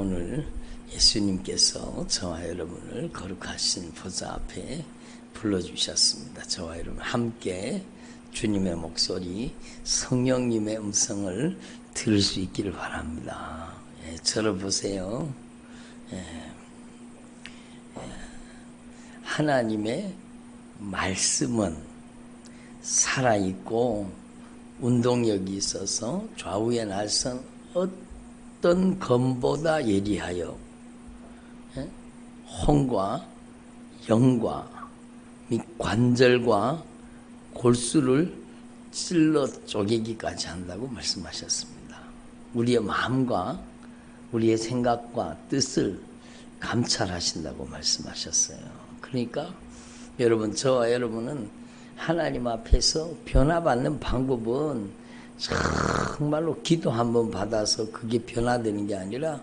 오늘 예수님께서 저와 여러분을 거룩하신 보좌 앞에 불러주셨습니다. 저와 여러분 함께 주님의 목소리, 성령님의 음성을 들을 수 있기를 바랍니다. 예, 저를 보세요. 예, 예, 하나님의 말씀은 살아있고 운동력이 있어서 좌우의 날선 어떤 검보다 예리하여 예? 혼과 영과 및 관절과 골수를 찔러 쪼개기까지 한다고 말씀하셨습니다. 우리의 마음과 우리의 생각과 뜻을 감찰하신다고 말씀하셨어요. 그러니까 여러분 저와 여러분은 하나님 앞에서 변화받는 방법은 정말로 기도 한번 받아서 그게 변화되는 게 아니라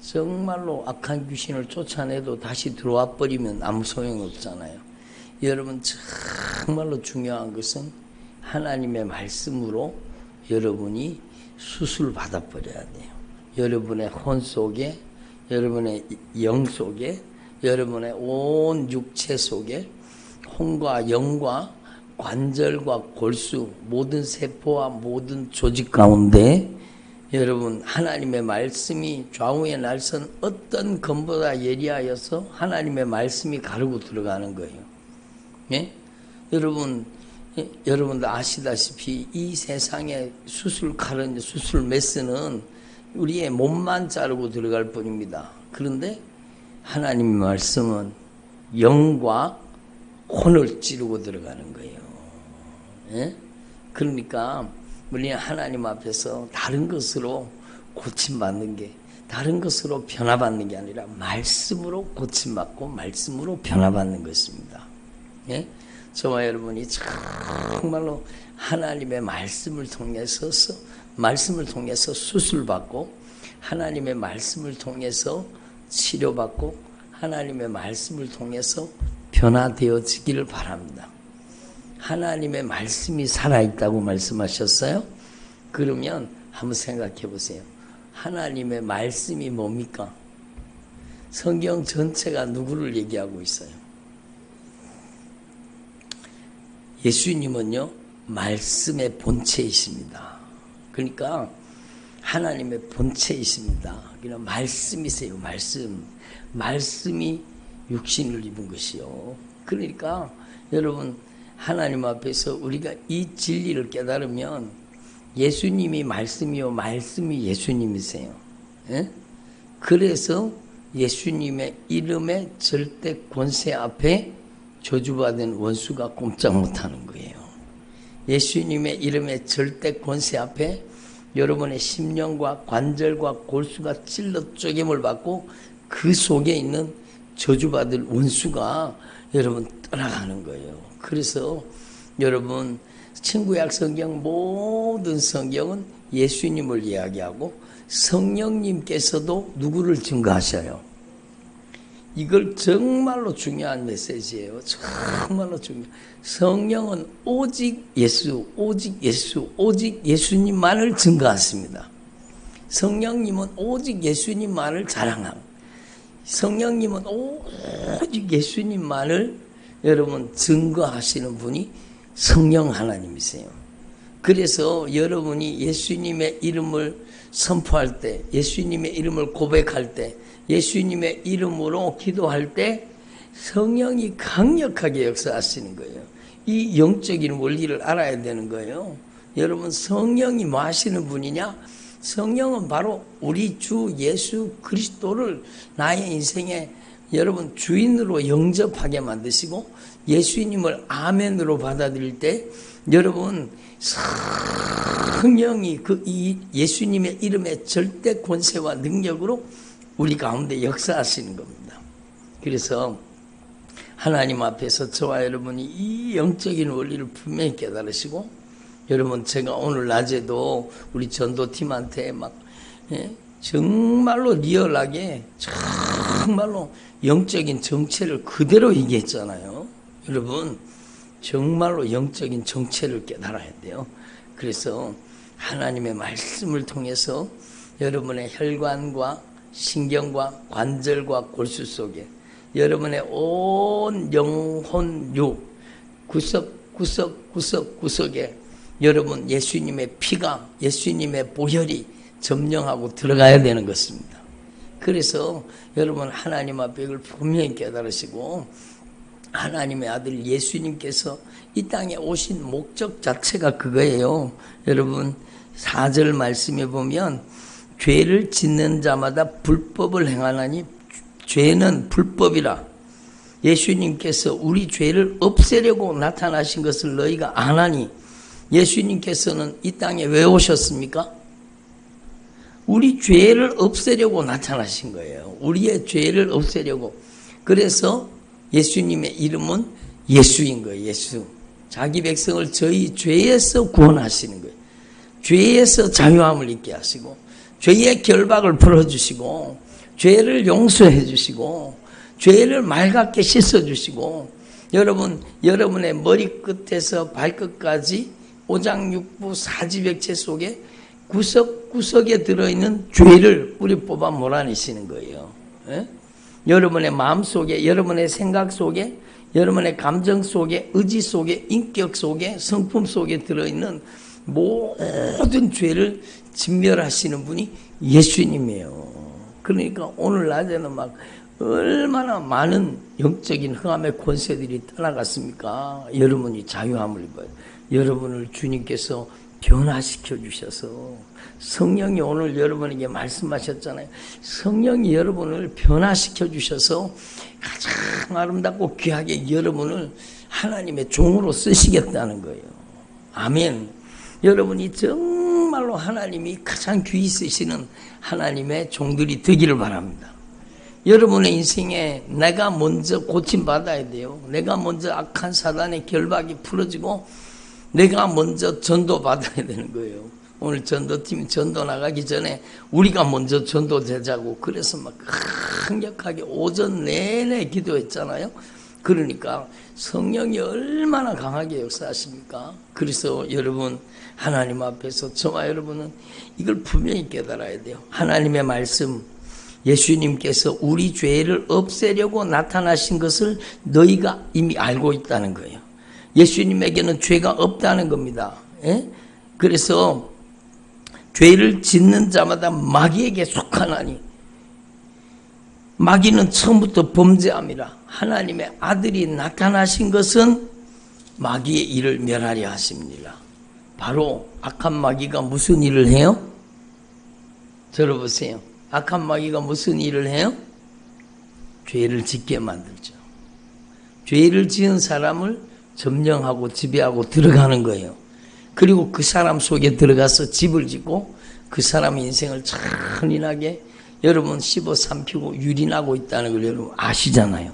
정말로 악한 귀신을 쫓아내도 다시 들어와 버리면 아무 소용 없잖아요. 여러분 정말로 중요한 것은 하나님의 말씀으로 여러분이 수술 받아 버려야 돼요. 여러분의 혼 속에, 여러분의 영 속에, 여러분의 온 육체 속에 혼과 영과 관절과 골수, 모든 세포와 모든 조직 가운데 여러분 하나님의 말씀이 좌우의 날선 어떤 검보다 예리하여서 하나님의 말씀이 가르고 들어가는 거예요. 예? 여러분 예? 여러분도 아시다시피 이 세상에 수술 칼은 수술 메스는 우리의 몸만 자르고 들어갈 뿐입니다. 그런데 하나님의 말씀은 영과 혼을 찌르고 들어가는 거예요. 예? 그러니까 우리는 하나님 앞에서 다른 것으로 고침받는 게 다른 것으로 변화받는 게 아니라 말씀으로 고침받고 말씀으로 변화받는 것입니다. 예? 저와 여러분이 정말로 하나님의 말씀을 통해서 말씀을 통해서 수술받고 하나님의 말씀을 통해서 치료받고 하나님의 말씀을 통해서 변화되어지기를 바랍니다. 하나님의 말씀이 살아있다고 말씀하셨어요? 그러면 한번 생각해 보세요. 하나님의 말씀이 뭡니까? 성경 전체가 누구를 얘기하고 있어요? 예수님은요, 말씀의 본체이십니다. 그러니까 하나님의 본체이십니다. 그냥 말씀이세요, 말씀. 말씀이 육신을 입은 것이요. 그러니까 여러분, 하나님 앞에서 우리가 이 진리를 깨달으면 예수님이 말씀이요, 말씀이 예수님이세요. 예? 그래서 예수님의 이름의 절대 권세 앞에 저주받은 원수가 꼼짝 못하는 거예요. 예수님의 이름의 절대 권세 앞에 여러분의 심령과 관절과 골수가 찔러 쪼개을 받고 그 속에 있는 저주받을 원수가 여러분 떠나가는 거예요. 그래서 여러분 친구약 성경 모든 성경은 예수님을 이야기하고 성령님께서도 누구를 증거하셔요. 이걸 정말로 중요한 메시지예요. 정말로 중요. 성령은 오직 예수, 오직 예수, 오직 예수님만을 증거하십니다. 성령님은 오직 예수님만을 자랑함. 성령님은 오직 예수님만을 여러분 증거하시는 분이 성령 하나님이세요. 그래서 여러분이 예수님의 이름을 선포할 때, 예수님의 이름을 고백할 때, 예수님의 이름으로 기도할 때 성령이 강력하게 역사하시는 거예요. 이 영적인 원리를 알아야 되는 거예요. 여러분 성령이 뭐 하시는 분이냐? 성령은 바로 우리 주 예수 그리스도를 나의 인생에 여러분 주인으로 영접하게 만드시고 예수님을 아멘으로 받아들일 때 여러분 성령이 그 이 예수님의 이름의 절대 권세와 능력으로 우리 가운데 역사하시는 겁니다. 그래서 하나님 앞에서 저와 여러분이 이 영적인 원리를 분명히 깨달으시고 여러분 제가 오늘 낮에도 우리 전도팀한테 막 예? 정말로 리얼하게 정말로 영적인 정체를 그대로 얘기했잖아요. 여러분 정말로 영적인 정체를 깨달아야 돼요. 그래서 하나님의 말씀을 통해서 여러분의 혈관과 신경과 관절과 골수 속에 여러분의 온 영혼 육 구석 구석 구석 구석에 여러분 예수님의 피가 예수님의 보혈이 점령하고 들어가야 되는 것입니다. 그래서 여러분 하나님 앞에 이걸 분명히 깨달으시고 하나님의 아들 예수님께서 이 땅에 오신 목적 자체가 그거예요. 여러분 4절 말씀에 보면 죄를 짓는 자마다 불법을 행하나니 죄는 불법이라 예수님께서 우리 죄를 없애려고 나타나신 것을 너희가 아나니 예수님께서는 이 땅에 왜 오셨습니까? 우리 죄를 없애려고 나타나신 거예요. 우리의 죄를 없애려고. 그래서 예수님의 이름은 예수인 거예요. 예수. 자기 백성을 저희 죄에서 구원하시는 거예요. 죄에서 자유함을 있게 하시고 죄의 결박을 풀어주시고 죄를 용서해 주시고 죄를 맑게 씻어 주시고 여러분 여러분의 머리끝에서 발끝까지 오장육부 사지백체 속에 구석구석에 들어있는 죄를 우리 뽑아 몰아내시는 거예요. 예? 여러분의 마음 속에, 여러분의 생각 속에, 여러분의 감정 속에, 의지 속에, 인격 속에, 성품 속에 들어있는 모든 죄를 진멸하시는 분이 예수님이에요. 그러니까 오늘 낮에는 막 얼마나 많은 영적인 흥함의 권세들이 떠나갔습니까? 여러분이 자유함을 입어요. 여러분을 주님께서 변화시켜 주셔서 성령이 오늘 여러분에게 말씀하셨잖아요. 성령이 여러분을 변화시켜 주셔서 가장 아름답고 귀하게 여러분을 하나님의 종으로 쓰시겠다는 거예요. 아멘. 여러분이 정말로 하나님이 가장 귀히 쓰시는 하나님의 종들이 되기를 바랍니다. 여러분의 인생에 내가 먼저 고침받아야 돼요. 내가 먼저 악한 사단의 결박이 풀어지고 내가 먼저 전도 받아야 되는 거예요. 오늘 전도팀 전도 나가기 전에 우리가 먼저 전도 되자고 그래서 막 강력하게 오전 내내 기도했잖아요. 그러니까 성령이 얼마나 강하게 역사하십니까? 그래서 여러분 하나님 앞에서 저와 여러분은 이걸 분명히 깨달아야 돼요. 하나님의 말씀 예수님께서 우리 죄를 없애려고 나타나신 것을 너희가 이미 알고 있다는 거예요. 예수님에게는 죄가 없다는 겁니다. 예? 그래서 죄를 짓는 자마다 마귀에게 속하나니 마귀는 처음부터 범죄함이라 하나님의 아들이 나타나신 것은 마귀의 일을 멸하려 하십니다. 바로 악한 마귀가 무슨 일을 해요? 들어보세요. 악한 마귀가 무슨 일을 해요? 죄를 짓게 만들죠. 죄를 지은 사람을 점령하고 지배하고 들어가는 거예요. 그리고 그 사람 속에 들어가서 집을 짓고 그 사람의 인생을 천인하게 여러분 씹어 삼키고 유린하고 있다는 걸 여러분 아시잖아요.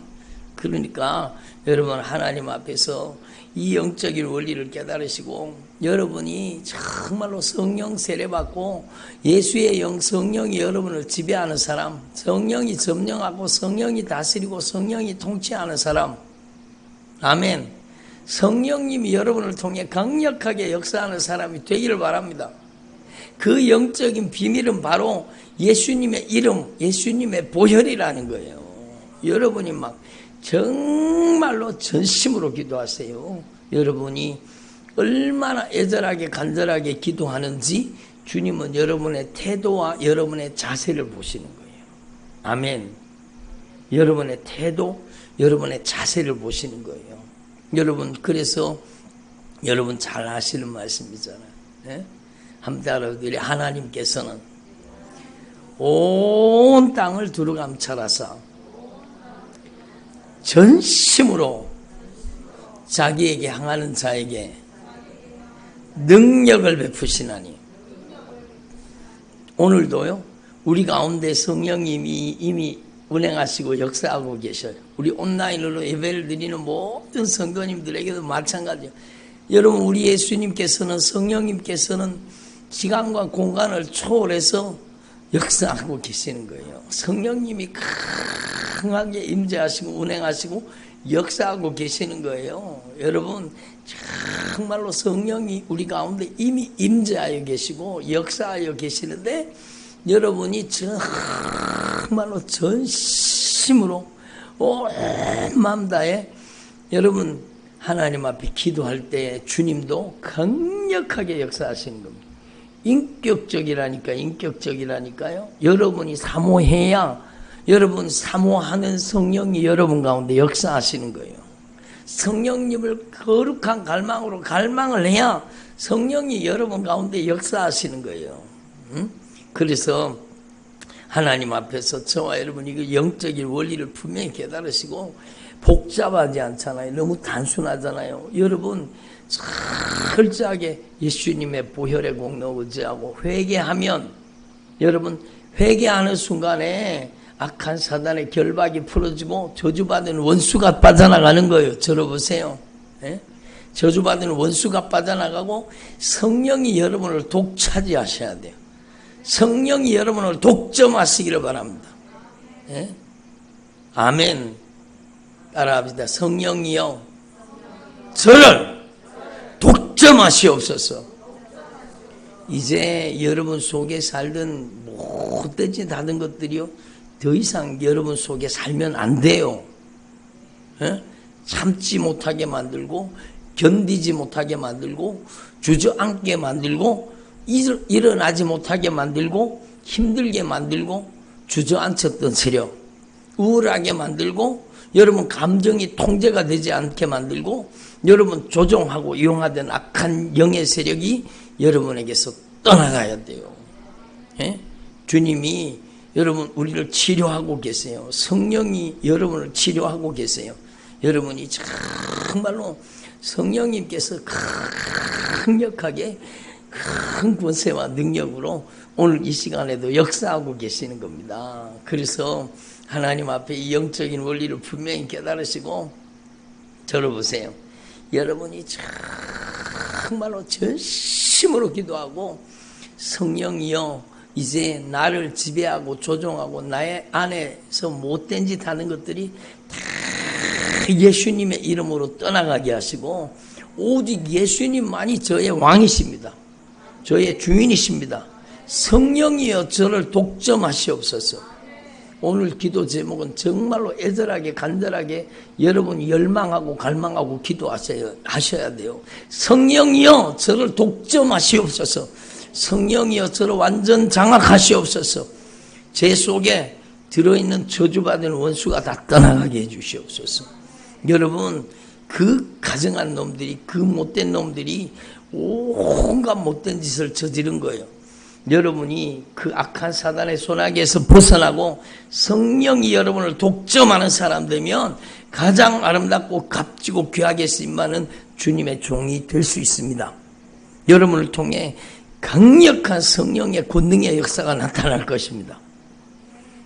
그러니까 여러분 하나님 앞에서 이 영적인 원리를 깨달으시고 여러분이 정말로 성령 세례받고 예수의 영 성령이 여러분을 지배하는 사람 성령이 점령하고 성령이 다스리고 성령이 통치하는 사람 아멘 성령님이 여러분을 통해 강력하게 역사하는 사람이 되기를 바랍니다. 그 영적인 비밀은 바로 예수님의 이름, 예수님의 보혈이라는 거예요. 여러분이 막 정말로 전심으로 기도하세요. 여러분이 얼마나 애절하게 간절하게 기도하는지 주님은 여러분의 태도와 여러분의 자세를 보시는 거예요. 아멘. 여러분의 태도, 여러분의 자세를 보시는 거예요. 여러분 그래서 여러분 잘 아시는 말씀이잖아요. 네? 한번 따라들이 하나님께서는 온 땅을 두루 감찰하사 전심으로 자기에게 향하는 자에게 능력을 베푸시나니 오늘도요 우리 가운데 성령님이 이미 운행하시고 역사하고 계셔요. 우리 온라인으로 예배를 드리는 모든 성도님들에게도 마찬가지예요. 여러분 우리 예수님께서는 성령님께서는 시간과 공간을 초월해서 역사하고 계시는 거예요. 성령님이 강하게 임재하시고 운행하시고 역사하고 계시는 거예요. 여러분 정말로 성령이 우리 가운데 이미 임재하여 계시고 역사하여 계시는데 여러분이 정 정말로 전심으로 온 마음 다해 여러분 하나님 앞에 기도할 때 주님도 강력하게 역사하시는 겁니다. 인격적이라니까 인격적이라니까요. 여러분이 사모해야 여러분 사모하는 성령이 여러분 가운데 역사하시는 거예요. 성령님을 거룩한 갈망으로 갈망을 해야 성령이 여러분 가운데 역사하시는 거예요. 응? 그래서 하나님 앞에서 저와 여러분이 그 영적인 원리를 분명히 깨달으시고 복잡하지 않잖아요. 너무 단순하잖아요. 여러분 철저하게 예수님의 보혈의 공로 의지하고 회개하면 여러분 회개하는 순간에 악한 사단의 결박이 풀어지고 저주받은 원수가 빠져나가는 거예요. 들어보세요. 예? 저주받은 원수가 빠져나가고 성령이 여러분을 독차지하셔야 돼요. 성령이 여러분을 독점하시기를 바랍니다. 예? 아멘. 따라합시다. 성령이여 저를 독점하시옵소서. 이제 여러분 속에 살던 짓 하던 것들이요. 더 이상 여러분 속에 살면 안 돼요. 예? 참지 못하게 만들고 견디지 못하게 만들고 주저앉게 만들고 일어나지 못하게 만들고 힘들게 만들고 주저앉혔던 세력 우울하게 만들고 여러분 감정이 통제가 되지 않게 만들고 여러분 조종하고 이용하던 악한 영의 세력이 여러분에게서 떠나가야 돼요. 예? 주님이 여러분 우리를 치료하고 계세요. 성령이 여러분을 치료하고 계세요. 여러분이 정말로 성령님께서 강력하게 큰 권세와 능력으로 오늘 이 시간에도 역사하고 계시는 겁니다. 그래서 하나님 앞에 이 영적인 원리를 분명히 깨달으시고 들어보세요. 여러분이 정말로 전심으로 기도하고 성령이여 이제 나를 지배하고 조종하고 나의 안에서 못된 짓 하는 것들이 다 예수님의 이름으로 떠나가게 하시고 오직 예수님만이 저의 왕이십니다. 저의 주인이십니다. 성령이여 저를 독점하시옵소서. 오늘 기도 제목은 정말로 애절하게 간절하게 여러분이 열망하고 갈망하고 기도하셔야 하셔야 돼요. 성령이여 저를 독점하시옵소서. 성령이여 저를 완전 장악하시옵소서. 제 속에 들어있는 저주받은 원수가 다 떠나가게 해주시옵소서. 여러분 그 가정한 놈들이 그 못된 놈들이 온갖 못된 짓을 저지른 거예요. 여러분이 그 악한 사단의 손아귀에서 벗어나고 성령이 여러분을 독점하는 사람 되면 가장 아름답고 값지고 귀하게 쓰임받는 주님의 종이 될 수 있습니다. 여러분을 통해 강력한 성령의 권능의 역사가 나타날 것입니다.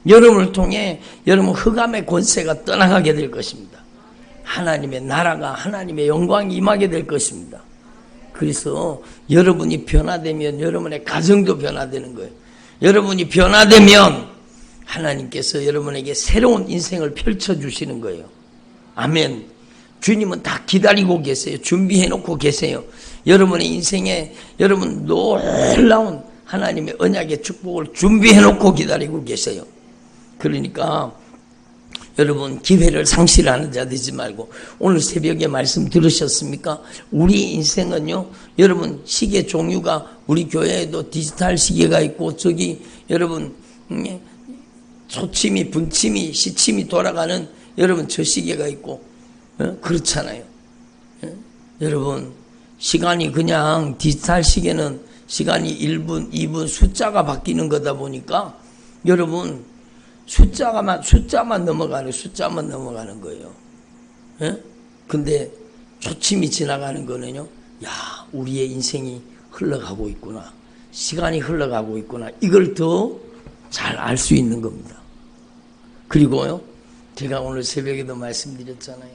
여러분을 통해 여러분 흑암의 권세가 떠나가게 될 것입니다. 하나님의 나라가 하나님의 영광이 임하게 될 것입니다. 그래서 여러분이 변화되면 여러분의 가정도 변화되는 거예요. 여러분이 변화되면 하나님께서 여러분에게 새로운 인생을 펼쳐주시는 거예요. 아멘. 주님은 다 기다리고 계세요. 준비해 놓고 계세요. 여러분의 인생에 여러분 놀라운 하나님의 언약의 축복을 준비해 놓고 기다리고 계세요. 그러니까 여러분 기회를 상실하는 자 되지 말고 오늘 새벽에 말씀 들으셨습니까? 우리 인생은요. 여러분 시계 종류가 우리 교회에도 디지털 시계가 있고 저기 여러분 음, 예, 초침이 분침이 시침이 돌아가는 여러분 저 시계가 있고 어? 그렇잖아요. 어? 여러분 시간이 그냥 디지털 시계는 시간이 1분, 2분 숫자가 바뀌는 거다 보니까 여러분 숫자만 숫자만 넘어가는 숫자만 넘어가는 거예요. 예? 근데 초침이 지나가는 거는요. 야, 우리의 인생이 흘러가고 있구나. 시간이 흘러가고 있구나. 이걸 더 잘 알 수 있는 겁니다. 그리고요. 제가 오늘 새벽에도 말씀드렸잖아요.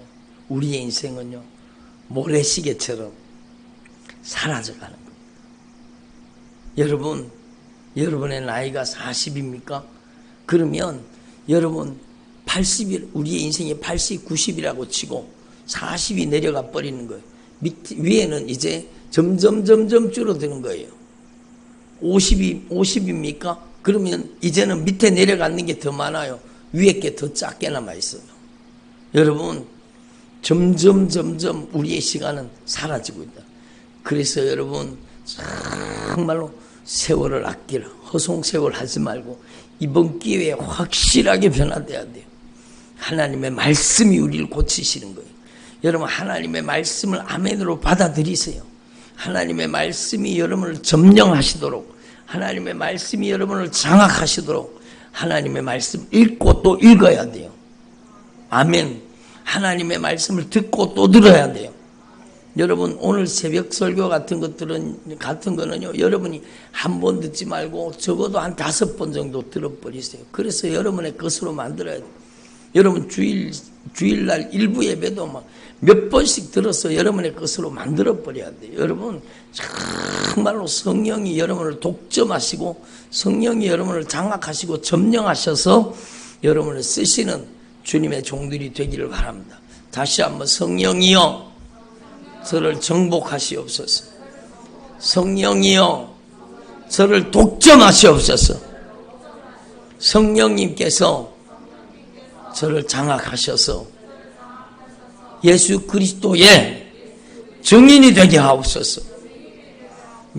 우리의 인생은요. 모래시계처럼 사라져가는 겁니다. 여러분, 여러분의 나이가 40입니까? 그러면 여러분 80일 우리의 인생이 80, 90이라고 치고 40이 내려가 버리는 거예요. 밑 위에는 이제 점점 점점 줄어드는 거예요. 50이 50입니까? 그러면 이제는 밑에 내려가는 게 더 많아요. 위에 게 더 작게 남아 있어요. 여러분, 점점 점점 우리의 시간은 사라지고 있다. 그래서 여러분 정말로 세월을 아끼라. 허송 세월 하지 말고 이번 기회에 확실하게 변화돼야 돼요. 하나님의 말씀이 우리를 고치시는 거예요. 여러분 하나님의 말씀을 아멘으로 받아들이세요. 하나님의 말씀이 여러분을 점령하시도록 하나님의 말씀이 여러분을 장악하시도록 하나님의 말씀 읽고 또 읽어야 돼요. 아멘. 하나님의 말씀을 듣고 또 들어야 돼요. 여러분 오늘 새벽 설교 같은 것들은 같은 거는요 여러분이 한 번 듣지 말고 적어도 한 다섯 번 정도 들어버리세요. 그래서 여러분의 것으로 만들어야 돼요. 여러분 주일 주일날 일부 예배도 막 몇 번씩 들어서 여러분의 것으로 만들어 버려야 돼요. 여러분 정말로 성령이 여러분을 독점하시고 성령이 여러분을 장악하시고 점령하셔서 여러분을 쓰시는 주님의 종들이 되기를 바랍니다. 다시 한번 성령이여 저를 정복하시옵소서. 성령이여 저를 독점하시옵소서. 성령님께서 저를 장악하셔서 예수 그리스도의 증인이 되게 하옵소서.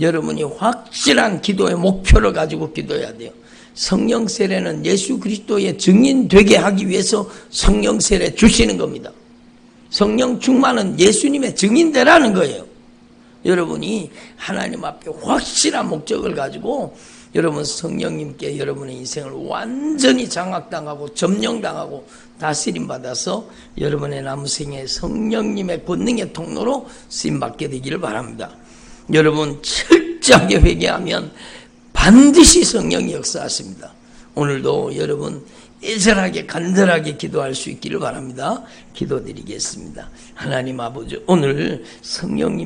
여러분이 확실한 기도의 목표를 가지고 기도해야 돼요. 성령 세례는 예수 그리스도의 증인 되게 하기 위해서 성령 세례 주시는 겁니다. 성령 충만은 예수님의 증인되라는 거예요. 여러분이 하나님 앞에 확실한 목적을 가지고 여러분 성령님께 여러분의 인생을 완전히 장악당하고 점령당하고 다스림 받아서 여러분의 남생에 성령님의 권능의 통로로 쓰임 받게 되기를 바랍니다. 여러분 철저하게 회개하면 반드시 성령이 역사하십니다. 오늘도 여러분 애절하게 간절하게 기도할 수 있기를 바랍니다. 기도드리겠습니다. 하나님 아버지 오늘 성령님